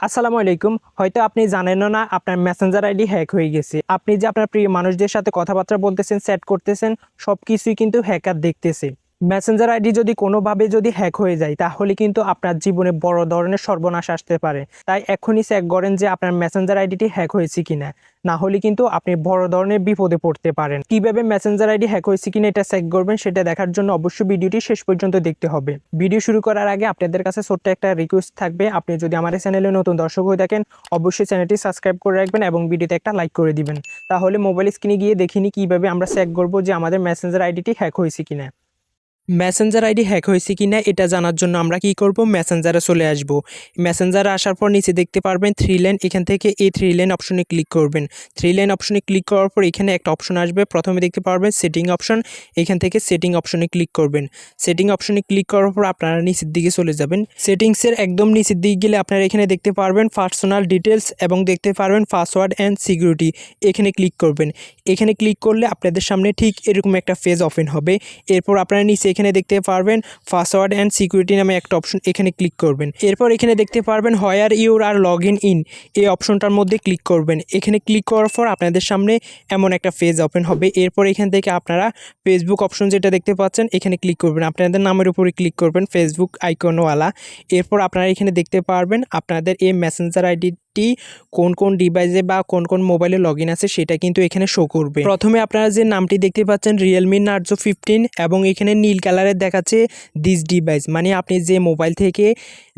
আসসালামু আলাইকুম। হয়তো আপনি জানেনও না, আপনার মেসেঞ্জার আইডি হ্যাক হয়ে গেছে। আপনি যে আপনার প্রিয় মানুষদের সাথে কথাবার্তা বলতেছেন সেট করতেছেন সব কিছুই কিন্তু হ্যাকার দেখতেছে। মেসেঞ্জার আইডি যদি কোনোভাবে যদি হ্যাক হয়ে যায়, তাহলে কিন্তু আপনার জীবনে বড় ধরনের সর্বনাশ আসতে পারে। তাই এখনই চেক করেন যে আপনার মেসেঞ্জার আইডিটি হ্যাক হয়েছে কিনা। না হলে কিন্তু আপনি বড় ধরনের বিপদে পড়তে পারেন। কীভাবে মেসেঞ্জার আইডি হ্যাক হয়েছে কিনা এটা চেক করবেন, সেটা দেখার জন্য অবশ্যই ভিডিওটি শেষ পর্যন্ত দেখতে হবে। ভিডিও শুরু করার আগে আপনাদের কাছে ছোট্ট একটা রিকোয়েস্ট থাকবে। আপনি যদি এই চ্যানেলে নতুন দর্শক হয়ে থাকেন, অবশ্যই চ্যানেলটি সাবস্ক্রাইব করে রাখবেন এবং ভিডিওতে একটা লাইক করে দিবেন। তাহলে মোবাইল স্ক্রিনে গিয়ে দেখিনি কীভাবে আমরা চেক করব যে আমাদের মেসেঞ্জার আইডিটি হ্যাক হয়েছে কিনা। মেসেঞ্জার আইডি হ্যাক হয়েছে কি না এটা জানার জন্য আমরা কি করব? মেসেঞ্জারে চলে আসব। মেসেঞ্জারে আসার পর নিচে দেখতে পারবেন থ্রি লাইন এখান থেকে এই থ্রি লাইন অপশনে ক্লিক করবেন। থ্রি লাইন অপশনে ক্লিক করার পর এখানে একটা অপশন আসবে। প্রথমে দেখতে পারবেন সেটিং অপশন এখান থেকে সেটিং অপশনে ক্লিক করবেন। সেটিং অপশনে ক্লিক করার পর আপনারা নিচের দিকে চলে যাবেন। সেটিংসের একদম নিচের দিকে গেলে আপনারা এখানে দেখতে পারবেন পার্সোনাল ডিটেলস এবং দেখতে পারবেন পাসওয়ার্ড অ্যান্ড সিকিউরিটি এখানে ক্লিক করবেন। এখানে ক্লিক করলে আপনাদের সামনে ঠিক এরকম একটা ফেজ ওপেন হবে। এরপর আপনারা নিচে এখানে দেখতে পারবেন পাসওয়ার্ড অ্যান্ড সিকিউরিটি নামে একটা অপশন এখানে ক্লিক করবেন। এরপর এখানে দেখতে পারবেন where your are log in in এই অপশনটার মধ্যে ক্লিক করবেন। এখানে ক্লিক করার পর আপনাদের সামনে এমন একটা ফেজ ওপেন হবে। এরপর এখান থেকে আপনারা ফেসবুক অপশন যেটা দেখতে পাচ্ছেন, এখানে ক্লিক করবেন। আপনাদের নামের উপরে ক্লিক করবেন ফেসবুক আইকনওয়ালা এরপর আপনারা এখানে দেখতে পারবেন আপনাদের এই মেসেঞ্জার আইডিটি কোন কোন ডিভাইসে বা কোন কোন মোবাইলে লগ আছে সেটা কিন্তু এখানে শো করবে। প্রথমে আপনারা যে নামটি দেখতে পাচ্ছেন রিয়েলমি নার্জো ফিফটিন এবং এখানে নীল কালারের দেখাচ্ছে দিস ডিভাইস মানে আপনি যে মোবাইল থেকে,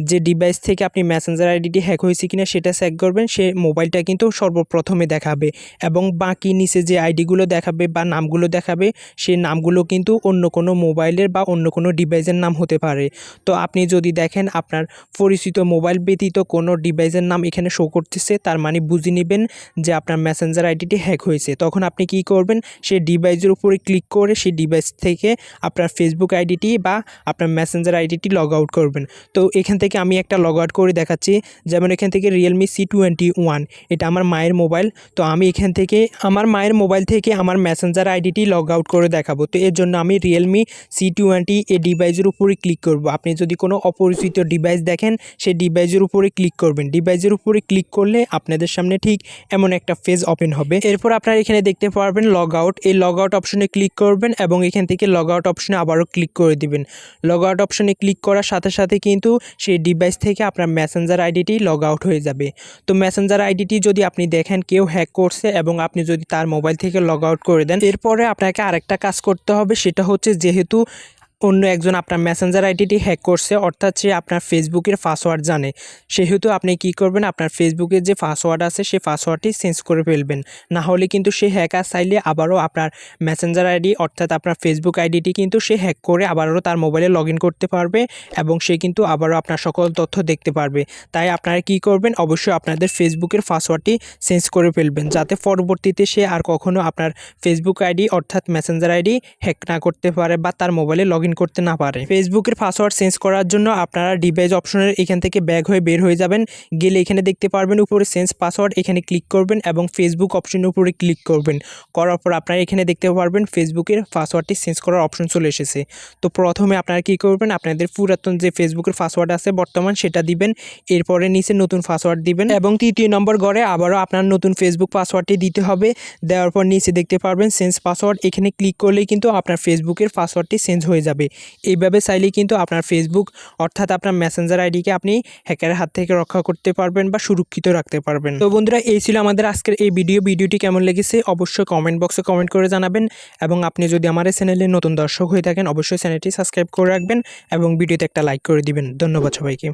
যে ডিভাইস থেকে আপনি মেসেঞ্জার আইডিটি হ্যাক হয়েছে কিনা সেটা চেক করবেন, সে মোবাইলটা কিন্তু সর্বপ্রথমে দেখাবে এবং বাকি নিচে যে আইডিগুলো দেখাবে বা নামগুলো দেখাবে সেই নামগুলো কিন্তু অন্য কোনো মোবাইলের বা অন্য কোনো ডিভাইসের নাম হতে পারে। তো আপনি যদি দেখেন আপনার পরিচিত মোবাইল ব্যতীত কোনো ডিভাইসের নাম এখানে শো করতেছে, তার মানে বুঝে নেবেন যে আপনার মেসেঞ্জার আইডিটি হ্যাক হয়েছে। তখন আপনি কি করবেন, সেই ডিভাইসের উপরে ক্লিক করে সেই ডিভাইস থেকে আপনার ফেসবুক আইডিটি বা আপনার মেসেঞ্জার আইডিটি লগ আউট করবেন। তো এখান থেকে আমি একটা লগ আউট করে দেখাচ্ছি, যেমন এখান থেকে রিয়েলমি সি টোয়েন্টি ওয়ান এটা আমার মায়ের মোবাইল তো আমি এখান থেকে, আমার মায়ের মোবাইল থেকে আমার মেসেঞ্জার আইডিটি লগ আউট করে দেখাবো। তো এর জন্য আমি রিয়েলমি সি টোয়েন্টি এই ডিভাইসের উপরে ক্লিক করব। আপনি যদি কোনো অপরিচিত ডিভাইস দেখেন, সেই ডিভাইসের উপরে ক্লিক করবেন। ডিভাইসের উপরে ক্লিক করলে আপনাদের সামনে ঠিক এমন একটা ফেজ ওপেন হবে। এরপর আপনারা এখানে দেখতে পারবেন লগ আউট এই লগ আউট অপশনে ক্লিক করবেন এবং এখান থেকে লগ আউট অপশনে আবারও ক্লিক করে দিবেন। লগ আউট অপশনে ক্লিক করার সাথে সাথে কিন্তু সেই ডিভাইস থেকে আপনার মেসেঞ্জার আইডিটি লগ আউট হয়ে যাবে। তো মেসেঞ্জার আইডিটি যদি আপনি দেখেন কেউ হ্যাক করছে এবং আপনি যদি তার মোবাইল থেকে লগ আউট করে দেন, এরপরে আপনাকে আরেকটা কাজ করতে হবে, সেটা হচ্ছে যেহেতু অন্য একজন আপনার মেসেঞ্জার আইডিটি হ্যাক করছে, অর্থাৎ সে আপনার ফেসবুকের পাসওয়ার্ড জানে। সেহেতু আপনি কি করবেন, আপনার ফেসবুকের যে পাসওয়ার্ড আছে সেই পাসওয়ার্ডটি চেঞ্জ করে ফেলবেন। না হলে কিন্তু সে হ্যাকার চাইলে আবারও আপনার মেসেঞ্জার আইডি অর্থাৎ আপনার ফেসবুক আইডিটি কিন্তু সে হ্যাক করে আবারও তার মোবাইলে লগ করতে পারবে এবং সে কিন্তু আবারও আপনার সকল তথ্য দেখতে পারবে। তাই আপনারা কি করবেন, অবশ্যই আপনাদের ফেসবুকের পাসওয়ার্ডটি চেঞ্জ করে ফেলবেন, যাতে পরবর্তীতে সে আর কখনও আপনার ফেসবুক আইডি অর্থাৎ মেসেঞ্জার আইডি হ্যাক না করতে পারে বা তার মোবাইলে লগ করতে না পারে। ফেসবুকের পাসওয়ার্ড চেঞ্জ করার জন্য আপনারা ডিভাইস অপশনের এখান থেকে ব্যাগ হয়ে বের হয়ে যাবেন। গেলে এখানে দেখতে পারবেন উপরে চেঞ্জ পাসওয়ার্ড এখানে ক্লিক করবেন এবং ফেসবুক অপশনের উপরে ক্লিক করবেন। করার পর আপনারা এখানে দেখতে পারবেন ফেসবুকের পাসওয়ার্ডটি চেঞ্জ করার অপশন চলে এসেছে। তো প্রথমে আপনারা কী করবেন? আপনাদের পুরাতন যে ফেসবুকের পাসওয়ার্ড আছে বর্তমান সেটা দিবেন। এরপরে নিচে নতুন পাসওয়ার্ড দিবেন এবং তৃতীয় নম্বর গড়ে আবারও আপনার নতুন ফেসবুক পাসওয়ার্ডটি দিতে হবে। দেওয়ার পর নিচে দেখতে পারবেন চেঞ্জ পাসওয়ার্ড এখানে ক্লিক করলেই কিন্তু আপনার ফেসবুকের পাসওয়ার্ডটি চেঞ্জ হয়ে যাবে। এইভাবে চাইলেই কিন্তু আপনার ফেসবুক অর্থাৎ আপনার মেসেঞ্জার আইডিকে আপনি হ্যাকারের হাত থেকে রক্ষা করতে পারবেন বা সুরক্ষিত রাখতে পারবেন। তো বন্ধুরা, এই ছিল আমাদের আজকের এই ভিডিও। ভিডিওটি কেমন লেগেছে অবশ্যই কমেন্ট বক্সে কমেন্ট করে জানাবেন এবং আপনি যদি আমার এই চ্যানেলে নতুন দর্শক হয়ে থাকেন, অবশ্যই চ্যানেলটি সাবস্ক্রাইব করে রাখবেন এবং ভিডিওতে একটা লাইক করে দিবেন। ধন্যবাদ সবাইকে।